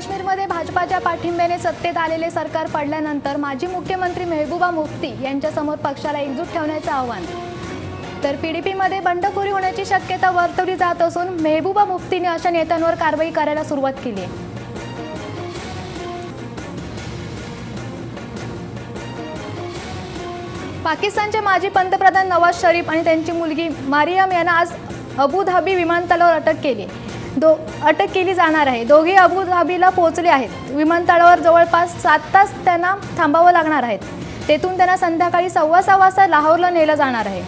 काश्मीरमध्ये भाजपाच्या पाठिंब्याने सत्तेत आलेले सरकार पडल्यानंतर माजी मुख्यमंत्री मेहबूबा मुफ्ती यांच्यासमोर पक्षाला एकजूट ठेवण्याचं आव्हान. तर पीडीपीमध्ये बंडखोरी होण्याची शक्यता वर्तवली जात असून मेहबूबा मुफ्तीने अशा नेत्यांवर कारवाई करायला सुरुवात केली आहे. पाकिस्तानचे माजी पंतप्रधान नवाज शरीफ आणि त्यांची मुलगी मारियम यांना आज अबुधाबी विमानतळावर अटक केली. दो अटक केली जाणार आहे. दोघे अबुधाबीला पोहोचले आहेत. विमानतळावर जवळपास सात तास त्यांना थांबावं लागणार आहेत तेथून त्यांना संध्याकाळी सव्वा सहा वाजता लाहोरला नेलं जाणार आहे.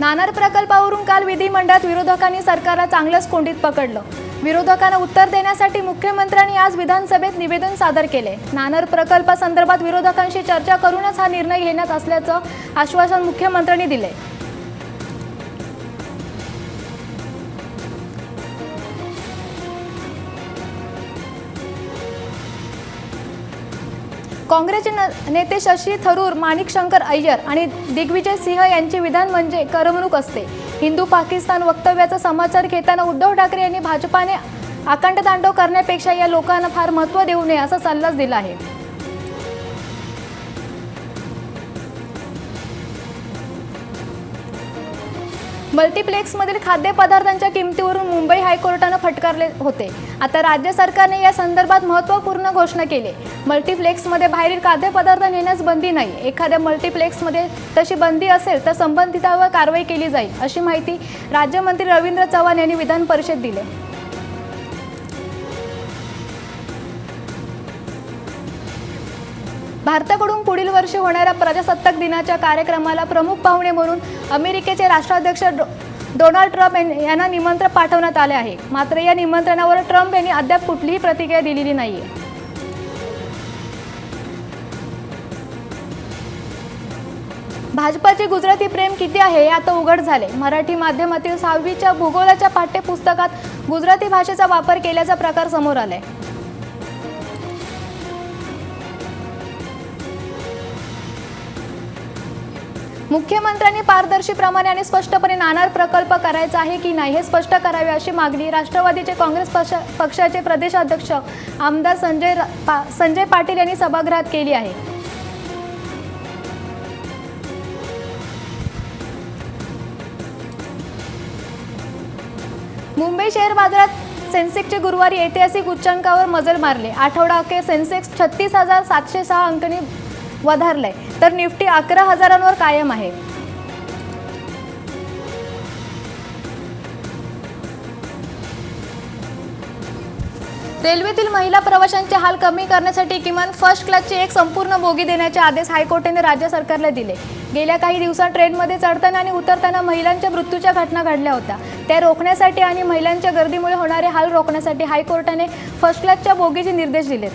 नाणार प्रकल्पावरून काल विधिमंडळात विरोधकांनी सरकारला चांगलंच कोंडीत पकडलं. विरोधकांना उत्तर देण्यासाठी मुख्यमंत्र्यांनी आज विधानसभेत निवेदन सादर केले. नाणार प्रकल्पासंदर्भात विरोधकांशी चर्चा करूनच हा निर्णय घेण्यात असल्याचं आश्वासन मुख्यमंत्र्यांनी दिले. काँग्रेसचे न- नेते शशी थरूर माणिक शंकर अय्यर आणि दिग्विजय सिंह यांचे विधान म्हणजे करमणूक असते. हिंदू पाकिस्तान वक्तव्याचा समाचार घेताना उद्धव ठाकरे यांनी भाजपाने अखंड तांडव करण्यापेक्षा या लोकांना फार महत्त्व देऊ नये असा सल्लाच दिला आहे. मल्टिप्लेक्समधील खाद्यपदार्थांच्या किमतीवरून मुंबई हायकोर्टानं फटकारले होते. आता राज्य सरकारने या संदर्भात महत्त्वपूर्ण घोषणा केली. मल्टिप्लेक्समध्ये बाहेरील खाद्यपदार्थ नेण्यास बंदी नाही. एखाद्या मल्टिप्लेक्समध्ये तशी बंदी असेल तर संबंधितावर कारवाई केली जाईल अशी माहिती राज्यमंत्री रवींद्र चव्हाण यांनी विधान परिषद दिले. भारताकडून पुढील वर्षी होणाऱ्या प्रजासत्ताक दिनाच्या कार्यक्रमाला प्रमुख पाहुणे म्हणून अमेरिकेचे राष्ट्राध्यक्ष डो- डोनाल्ड ट्रम्प यांना निमंत्रण पाठवण्यात आले आहे. मात्र या निमंत्रणावर ट्रम्प यांनी अद्याप कुठलीही प्रतिक्रिया दिलेली नाहीये. भाजपाचे गुजराती प्रेम किती आहे हे आता उघड झाले. मराठी माध्यमातील सहावीच्या भूगोलाच्या पाठ्यपुस्तकात गुजराती भाषेचा वापर केल्याचा प्रकार समोर आलाय. मुख्यमंत्र्यांनी पारदर्शीप्रमाणे आणि स्पष्टपणे नाणार प्रकल्प करायचा आहे की नाही हे स्पष्ट करावे अशी मागणी राष्ट्रवादीचे काँग्रेस पक्ष पक्षाचे प्रदेशाध्यक्ष आमदार संजय पा- संजय पाटील यांनी सभागृहात केली आहे. मुंबई शेअर बाजारात सेन्सेक्सचे गुरुवारी ऐतिहासिक उच्चांकावर मजल मारले. आठवडा अखेर सेन्सेक्स छत्तीस हजार सातशे सहा अंकांनी वधारलंय. तर निफ्टी अकरा हजारांवर कायम आहे. रेल्वेतील महिला प्रवाशांचे हाल कमी करण्यासाठी किमान फर्स्ट क्लासची एक संपूर्ण बोगी देण्याचे आदेश हायकोर्टाने राज्य सरकारला दिले. गेल्या काही दिवसात ट्रेनमध्ये चढताना आणि उतरताना महिलांच्या मृत्यूच्या घटना घडल्या होत्या. त्या रोखण्यासाठी आणि महिलांच्या गर्दीमुळे होणारे हाल रोखण्यासाठी हायकोर्टाने फर्स्ट क्लासच्या बोगीचे निर्देश दिलेत.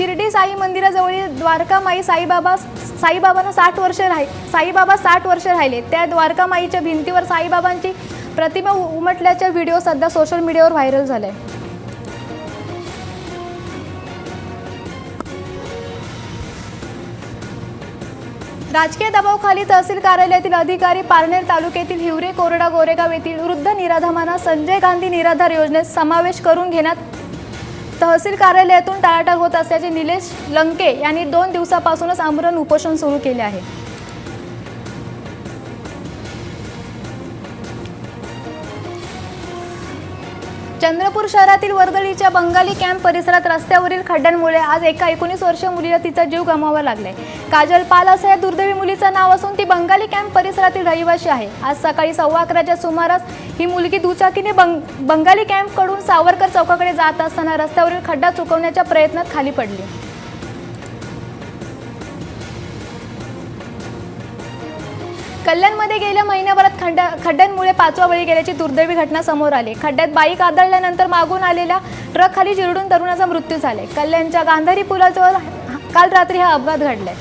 शिर्डी साई मंदिराजवळील द्वारकामाई साईबाबा साईबाबांना साठ वर्ष राहि साईबाबा साठ वर्ष राहिले. त्या द्वारकामाईच्या भिंतीवर साईबाबांची प्रतिमा उमटल्याचा व्हिडिओ सध्या सोशल मीडियावर व्हायरल झालाय. राजकीय दबावखाली तहसील कार्यालयातील अधिकारी पारनेर तालुक्यातील हिवरे कोरडा गोरेगाव येथील वृद्ध निराधामांना संजय गांधी निराधार योजनेत समावेश करून घेण्यात तहसील कार्यालयातून टाळाटाळ होत असल्याचे निलेश लंके यांनी दोन दिवसापासूनच आमरण उपोषण सुरू केले आहे. चंद्रपूर शहरातील वर्दळीच्या बंगाली कॅम्प परिसरात रस्त्यावरील खड्ड्यांमुळे आज एका एकोणीस वर्षीय मुलीला तिचा जीव गमावा लागलाय. काजल पाल असं या दुर्दैवी मुलीचं नाव असून ती बंगाली कॅम्प परिसरातील रहिवाशी आहे. आज सकाळी सव्वा अकराच्या सुमारास ही मुलगी दुचाकीने बंग बंगाली कॅम्पकडून सावरकर चौकाकडे जात असताना रस्त्यावरील खड्डा चुकवण्याच्या प्रयत्नात खाली पडली. कल्याणमध्ये गेल्या महिन्याभरात खड्डा खड्ड्यांमुळे पाचवा बळी गेल्याची दुर्दैवी घटना समोर आली. खड्ड्यात बाईक आदळल्यानंतर मागून आलेल्या ट्रक खाली चिरडून तरुणाचा मृत्यू झालाय. कल्याणच्या गांधारी पुलाजवळ काल रात्री हा अपघात घडलाय.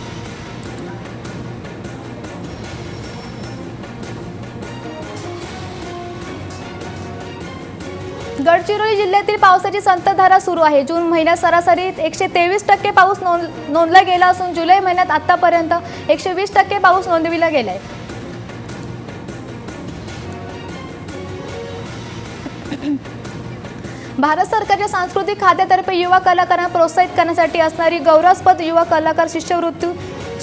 गडचिरोली जिल्ह्यातील पावसाची संततधारा सुरू आहे. जून महिन्यात सरासरी एकशे तेवीस टक्के पाऊस नोंद नोंदला गेला असून जुलै महिन्यात आतापर्यंत एकशे वीस टक्के पाऊस नोंदविला गेला आहे भारत सरकारच्या सांस्कृतिक खात्यातर्फे युवा कलाकारांना प्रोत्साहित करण्यासाठी असणारी गौरवास्पद युवा कलाकार शिष्यवृत्ती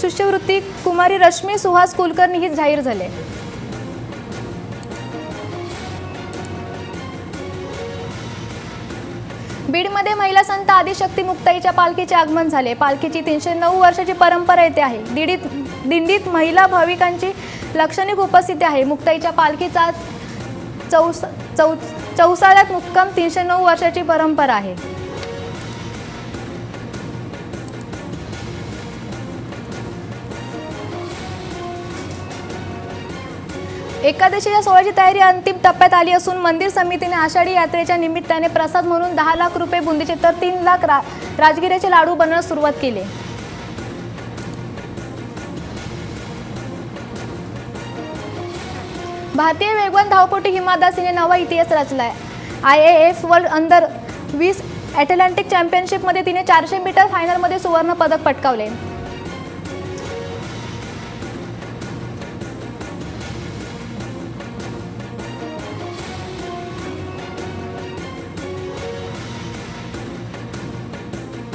शिष्यवृत्ती कुमारी रश्मी सुहास कुलकर्णी ही जाहीर झाले. बीडमध्ये महिला संत आदिशक्ती मुक्ताईच्या पालखीचे आगमन झाले. पालखीची तीनशे नऊ वर्षाची परंपरा येथे आहे. दिडीत दिंडीत महिला भाविकांची लक्षणिक उपस्थिती आहे. मुक्ताईच्या पालखीचा चौस चौ चौसाळ्यात मुक्काम तीनशे नऊ वर्षाची परंपरा आहे. एकादशीच्या सोहळ्याची तयारी अंतिम टप्प्यात आली असून मंदिर समितीने आषाढी यात्रेच्या निमित्ताने प्रसाद म्हणून दहा लाख रुपये बुंदीचे तर तीन लाख रा राजगिऱ्याचे लाडू बनवण्यास सुरुवात केली. भारतीय वेगवान धावपटू हिमा दास हिने नवा इतिहास रचलाय. I A F world under वीस ॲटलांटिक चॅम्पियनशिपमध्ये तिने चारशे मीटर फायनलमध्ये सुवर्ण पदक पटकावले.